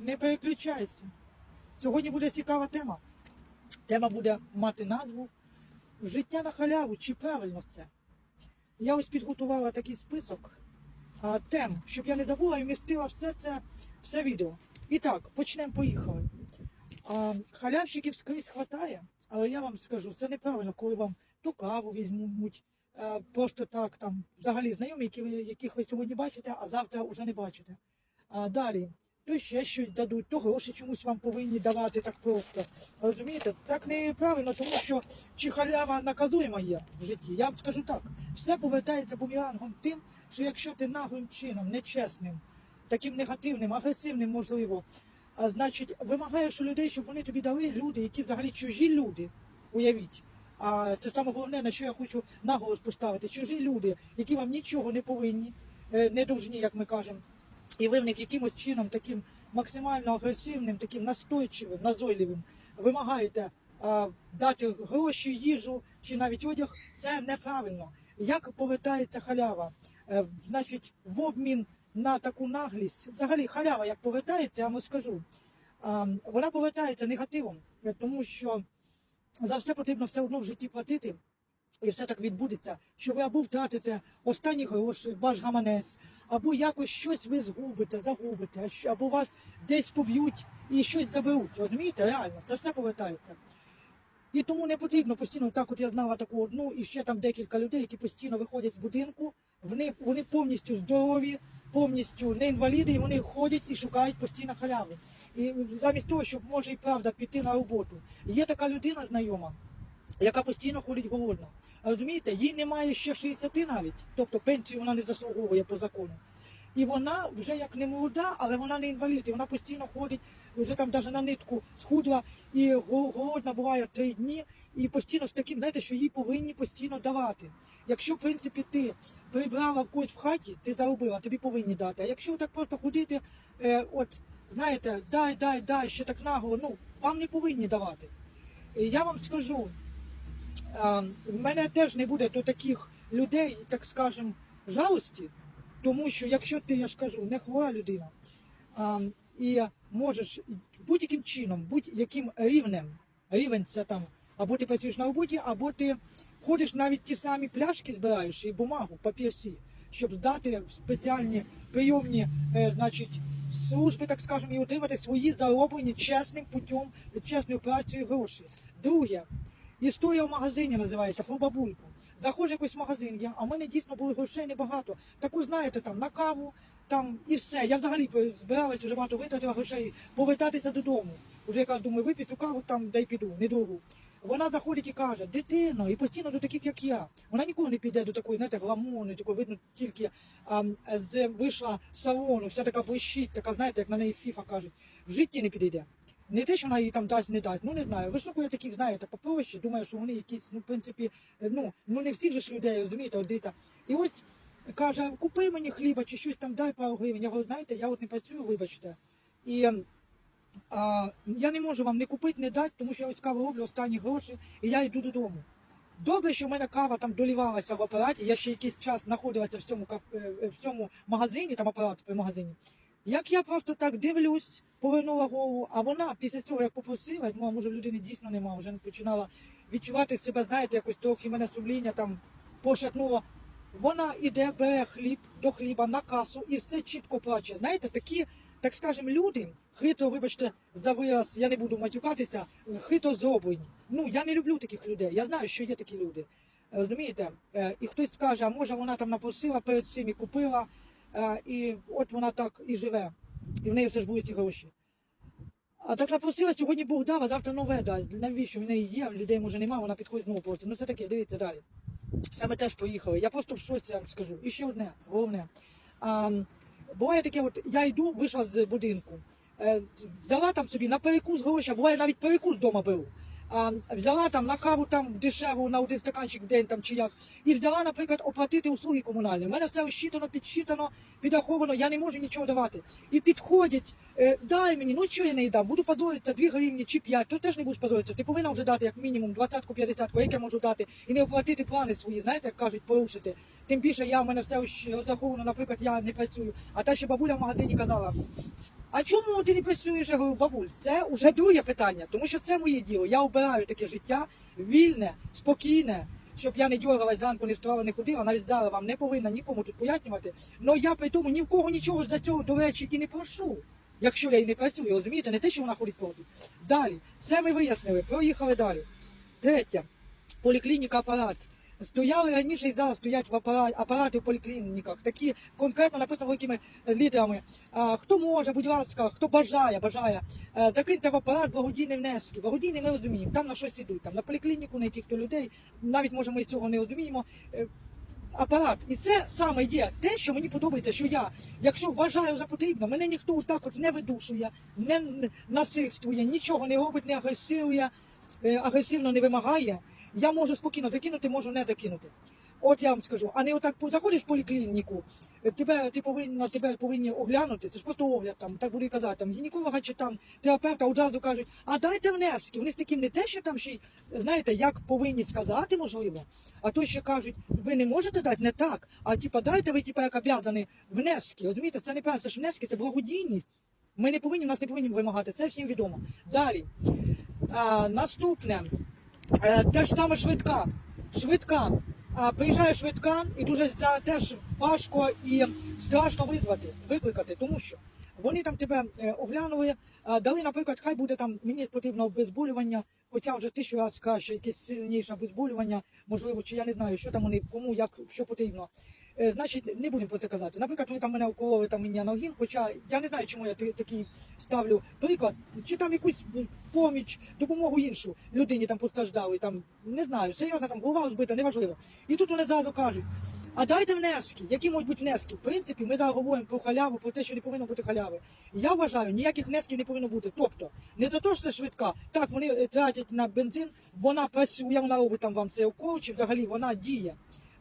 не переключайся. Сьогодні буде цікава тема. Тема буде мати назву Життя на халяву чи правильно це? Я ось підготувала такий список а, тем, щоб я не забула і вмістила все це, все відео. І так, почнемо, поїхали. А, халявщиків скрізь хватає, але я вам скажу, це неправильно, коли вам ту каву візьмуть, е, просто так, там, взагалі знайомі, які ви, яких ви сьогодні бачите, а завтра вже не бачите. А далі, то ще щось дадуть, то гроші чомусь вам повинні давати так просто. Розумієте? Так неправильно, тому що чи халява наказуєма є в житті. Я вам скажу так, все повертається бумерангом тим, що якщо ти наглим чином, нечесним, таким негативним, агресивним, можливо, а, значить, вимагаєш у людей, щоб вони тобі дали люди, які взагалі чужі люди, уявіть. А це саме головне, на що я хочу наголос поставити. Чужі люди, які вам нічого не повинні, е, не должні, як ми кажемо. І ви в них якимось чином таким максимально агресивним, таким настойчивим, назойливим вимагаєте а, дати гроші, їжу чи навіть одяг, це неправильно. Як повертається халява? Е, значить, в обмін на таку наглість, взагалі халява як повертається, я вам скажу, а, вона повертається негативом, тому що за все потрібно все одно в житті платити. І все так відбудеться, що ви або втратите останні гроші, ваш гаманець, або якось щось ви згубите, загубите, або вас десь поб'ють і щось заберуть. Розумієте, реально, це все повертається. І тому не потрібно постійно, так от я знала таку одну і ще там декілька людей, які постійно виходять з будинку, вони, вони повністю здорові, повністю не інваліди, і вони ходять і шукають постійно халяви. І замість того, щоб може і правда піти на роботу. Є така людина знайома, яка постійно ходить голодна. Розумієте, їй немає ще 60 навіть, тобто пенсію вона не заслуговує по закону. І вона вже як не молода, але вона не інвалід, і вона постійно ходить, вже там навіть на нитку схудла, і голодна буває три дні, і постійно з таким, знаєте, що їй повинні постійно давати. Якщо, в принципі, ти прибрала в когось в хаті, ти заробила, тобі повинні дати. А якщо так просто ходити, е, от, знаєте, дай, дай, дай, ще так нагло, ну, вам не повинні давати. Я вам скажу, в мене теж не буде до таких людей, так скажем, жалості, тому що якщо ти, я ж кажу, не хвора людина, а, і можеш будь-яким чином, будь-яким рівнем, рівень це там, або ти працюєш на роботі, або ти ходиш навіть ті самі пляшки збираєш і бумагу, папірці, щоб здати в спеціальні прийомні, е, значить, служби, так скажемо, і отримати свої зароблені чесним путем, чесною працею гроші. Друге, Історія в магазині називається про бабульку. Заходжу якийсь магазин, я, а в мене дійсно було грошей небагато. Таку, знаєте, там на каву, там і все. Я взагалі збиралась вже багато витратила грошей повертатися додому. Уже яка думаю, вип'ю цю каву там, де й піду, не другу. Вона заходить і каже, дитино, і постійно до таких, як я. Вона ніколи не піде до такої, знаєте, гламурної, такої, видно, тільки а, з вийшла з салону, вся така блищить, така, знаєте, як на неї фіфа кажуть, в житті не підійде. Не те, що вона їй там дасть, не дасть. Ну не знаю. Вишукує таких, знаєте, попроще. Думаю, що вони якісь, ну, в принципі, е, ну, ну не всіх же ж людей, розумієте, дивіться. І ось каже, купи мені хліба чи щось там, дай пару гривень. Я говорю, знаєте, я от не працюю, вибачте. І ем, а, я не можу вам не купити, не дати, тому що я ось каву роблю останні гроші, і я йду додому. Добре, що в мене кава там долівалася в апараті, я ще якийсь час знаходилася в цьому, е, в цьому магазині, там апарат при магазині. Як я просто так дивлюсь, повернула голову, а вона після цього як попросила, ну, а може людини дійсно нема, вже починала відчувати себе, знаєте, якось трохи мене сумління там пошатнуло. Вона іде, бере хліб до хліба на касу і все чітко плаче. Знаєте, такі, так скажемо, люди, хитро, вибачте, за вираз, я не буду матюкатися, хитро зроблені. Ну, я не люблю таких людей. Я знаю, що є такі люди. Розумієте? Е, І хтось скаже, а може вона там напросила перед цим і купила, і от вона так і живе. І в неї все ж будуть ці гроші. А так напросила, сьогодні Бог дав, а завтра нове дасть. Навіщо в неї є, людей може немає, вона підходить знову просить. Ну це таке, дивіться далі. Саме теж поїхали. Я просто в шоці вам скажу. І ще одне, головне. А, буває таке, от я йду, вийшла з будинку, е, взяла там собі на перекус гроші, буває навіть перекус вдома беру. А, взяла там на каву там дешеву на один стаканчик в день там чи як. І взяла, наприклад, оплатити услуги комунальні. У мене все розчитано, підсчитано, підраховано, я не можу нічого давати. І підходять, е, дай мені, ну що я не дам, буду подоритися 2 гривні чи 5, то теж не будеш подоритися. Ти повинна вже дати як мінімум 20-ку, 50-ку, як я можу дати, і не оплатити плани свої, знаєте, як кажуть, порушити. Тим більше я в мене все розраховано, наприклад, я не працюю. А та ще бабуля в магазині казала, А чому ти не працюєш, я говорю, бабуль? Це вже друге питання, тому що це моє діло. Я обираю таке життя вільне, спокійне, щоб я не дьоргалась зранку, не вставала, не ходила, навіть зараз вам не повинна нікому тут пояснювати. Але я при тому ні в кого нічого за цього, до речі, і не прошу. Якщо я і не працюю, розумієте, не те, що вона ходить проти. Далі, це ми вияснили, проїхали далі. Третє, поліклініка апарат. Стояли раніше і зараз стоять в апарат, апарати в поліклініках, такі конкретно написано великими літерами. А, хто може, будь ласка, хто бажає, бажає, е, закиньте в апарат благодійні внески. Благодійні ми розуміємо, там на щось ідуть, там на поліклініку, на яких-то людей, навіть може ми цього не розуміємо. Е, Апарат, і це саме є те, що мені подобається, що я, якщо вважаю за потрібно, мене ніхто так от не видушує, не насильствує, нічого не робить, не агресує, е, агресивно не вимагає. Я можу спокійно закинути, можу не закинути. От я вам скажу, а не отак заходиш в поліклініку, тебе ти повинна тебе повинні оглянути. Це ж просто огляд там, так буду казати. Там гінеколога чи там терапевта одразу кажуть, а дайте внески. Вони з таким не те, що там ще знаєте, як повинні сказати, можливо. А то ще кажуть, ви не можете дати не так. А типа дайте ви типа як об'язані внески. Розумієте, це не перше ж внески, це благодійність. Ми не повинні, нас не повинні вимагати. Це всім відомо. Далі. А, наступне. Е, те ж саме швидка. Швидка. Приїжджає швидка, і дуже теж важко і страшно визвати, викликати, тому що вони там тебе е, оглянули, дали, наприклад, хай буде там, мені потрібно обезболювання, хоча вже тисячу разів краще, якесь сильніше обезболювання, можливо, чи я не знаю, що там вони, кому, як, що потрібно. Е, Значить, не будемо про це казати. Наприклад, вони там мене укололи там мені анальгін, хоча я не знаю, чому я такий ставлю приклад, чи там якусь поміч, допомогу іншу людині там постраждали, там не знаю, серйозно там голова розбита, неважливо. І тут вони зразу кажуть. А дайте внески, які можуть бути внески. В принципі, ми зараз говоримо про халяву, про те, що не повинно бути халяви. Я вважаю, ніяких внесків не повинно бути. Тобто, не за те, що це швидка. Так, вони е, тратять на бензин, вона працює, вона робить там вам це укол, чи взагалі вона діє.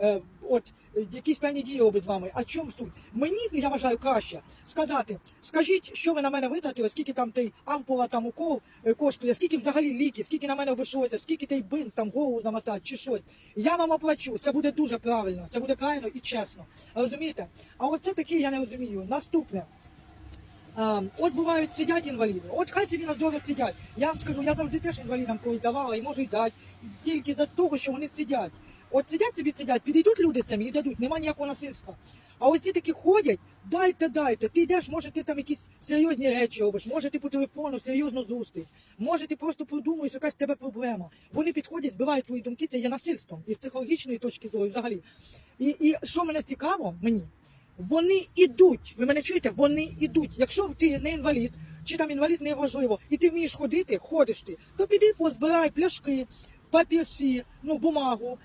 Е, от якісь певні дії з вами. А чому суть? Мені я вважаю краще сказати, скажіть, що ви на мене витратили, скільки там той ампула там укол е, коштує, скільки взагалі ліки, скільки на мене обійшлося, скільки той бинт там голову замотати чи щось. Я вам оплачу. Це буде дуже правильно. Це буде правильно і чесно. Розумієте? А от це таке я не розумію. Наступне. А, от бувають сидять інваліди. От хай собі на здоров'я сидять. Я вам скажу, я завжди теж інвалідам колись давала і можу й дати. Тільки за того, що вони сидять. От сидять собі сидять, підійдуть люди самі і дадуть, нема ніякого насильства. А оці такі ходять, дайте, дайте. Ти йдеш, може ти там якісь серйозні речі робиш, може ти по телефону серйозно зустріч, може ти просто подумаєш, якась в тебе проблема. Вони підходять, збивають твої думки, це є насильством і з психологічної точки зору, взагалі. І, і що мене цікаво, мені, вони ідуть. Ви мене чуєте? Вони ідуть. Якщо ти не інвалід, чи там інвалід не важливо, і ти вмієш ходити, ходиш ти, то піди позбирай пляшки, папірці, ну бумагу.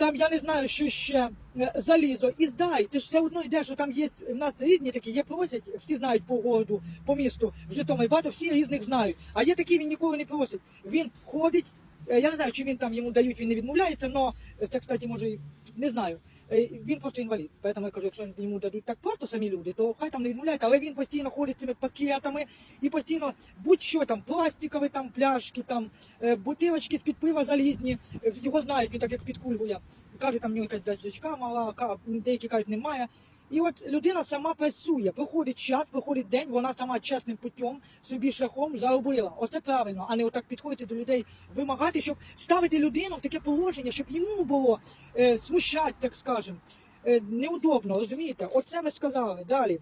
Там я не знаю, що ще е, залізо, і здай. Ти ж все одно йдеш, що там є в нас різні такі, є просять, всі знають по городу, по місту, в Житомирі, багато всі різних знають. А є такі, він нікого не просить. Він ходить. е, Я не знаю, чи він там йому дають, він не відмовляється, але це, кстати, може, не знаю. Е, Він просто інвалід. Тому я кажу, якщо йому дадуть так просто самі люди, то хай там не відмовляють, але він постійно ходить цими пакетами і постійно будь-що там, пластикові там пляшки, там е, бутилочки з-під пива залітні. Е, Його знають, він так як підкульгує. Кажуть, там в нього якась дочка мала, деякі кажуть, немає. І от людина сама працює, проходить час, проходить день, вона сама чесним путем, собі шляхом заробила. Оце правильно, а не отак підходити до людей, вимагати, щоб ставити людину в таке положення, щоб йому було е, смущати, так скажемо. Е, неудобно, розумієте? Оце ми сказали. Далі.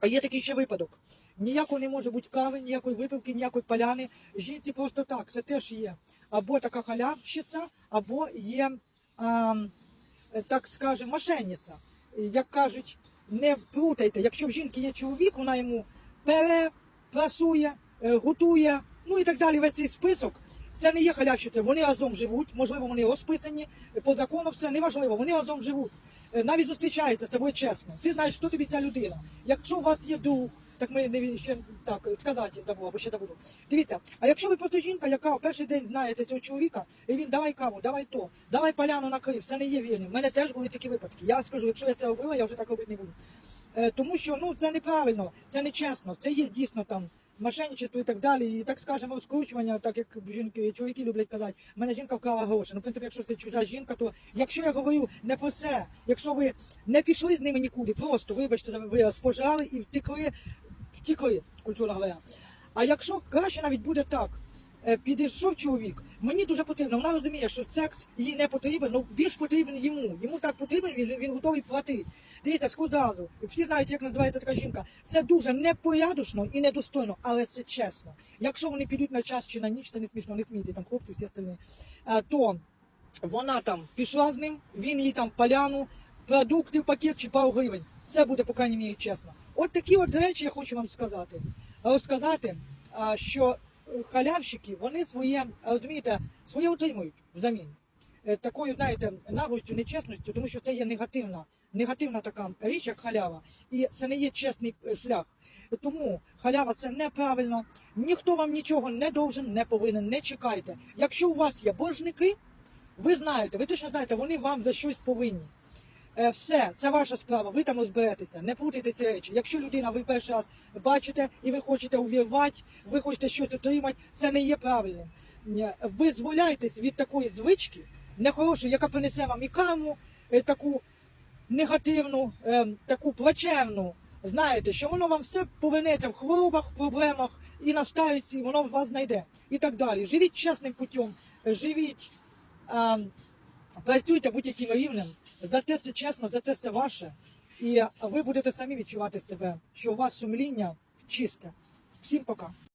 А є такий ще випадок. Ніякого не може бути кави, ніякої випивки, ніякої поляни. Жінці просто так, це теж є. Або така халявщиця, або є, а, е, так скажемо, мошенниця. Як кажуть, не плутайте, якщо в жінки є чоловік, вона йому пере, прасує, е, готує, ну і так далі. Весь цей список. Це не є халявщиця, вони разом живуть, можливо, вони розписані по закону, все неважливо, вони разом живуть. Е, Навіть зустрічаються, це буде чесно. Ти знаєш, хто тобі ця людина. Якщо у вас є друг, так ми не ще так сказати забув, або ще забуду. Дивіться, а якщо ви просто жінка, яка перший день знаєте цього чоловіка, і він давай каву, давай то, давай поляну накрив, це не є вірним. У мене теж були такі випадки. Я скажу, якщо я це робила, я вже так робити не буду. Е, тому що ну це неправильно, це не чесно, це є дійсно там. Мошенничество і так далі, і так скажемо, розкручування, так як жінки, чоловіки люблять казати, в мене жінка вкрала гроші. Ну, в принципі, якщо це чужа жінка, то якщо я говорю не про це, якщо ви не пішли з ними нікуди, просто вибачте, ви спожали і втекли, втікли, культурно говоря. А якщо краще навіть буде так, е, підійшов чоловік, мені дуже потрібно, вона розуміє, що секс їй не потрібен, ну більш потрібен йому. Йому так потрібен, він, він готовий платити. Дивіться, сказали, всі знають, як називається така жінка. Це дуже непорядочно і недостойно, але це чесно. Якщо вони підуть на час чи на ніч, це не смішно, не смійте, там хлопці всі остальні, е, то вона там пішла з ним, він їй там поляну, продукти в пакет чи пару гривень. Це буде, по крайній мірі, чесно. От такі от речі я хочу вам сказати. Розказати, що е, халявщики, вони своє, розумієте, своє отримують взамін. Е, Такою, знаєте, наглостю, нечесністю, тому що це є негативна, негативна така річ, як халява. І це не є чесний е, шлях. Тому халява це неправильно. Ніхто вам нічого не должен, не повинен, не чекайте. Якщо у вас є боржники, ви знаєте, ви точно знаєте, вони вам за щось повинні. Е, Все, це ваша справа, ви там розберетеся, не плутайте ці речі. Якщо людина ви перший раз бачите і ви хочете увірвати, ви хочете щось отримати, це не є правильним. Е, Ви зволяєтесь від такої звички, нехорошої, яка принесе вам і карму, е, таку негативну, таку плачевну. Знаєте, що воно вам все повернеться в хворобах, проблемах і наставиться, і воно вас знайде. І так далі. Живіть чесним путем, живіть. Працюйте будь-яким рівнем, зате це чесно, зате це ваше. І ви будете самі відчувати себе, що у вас сумління чисте. Всім пока.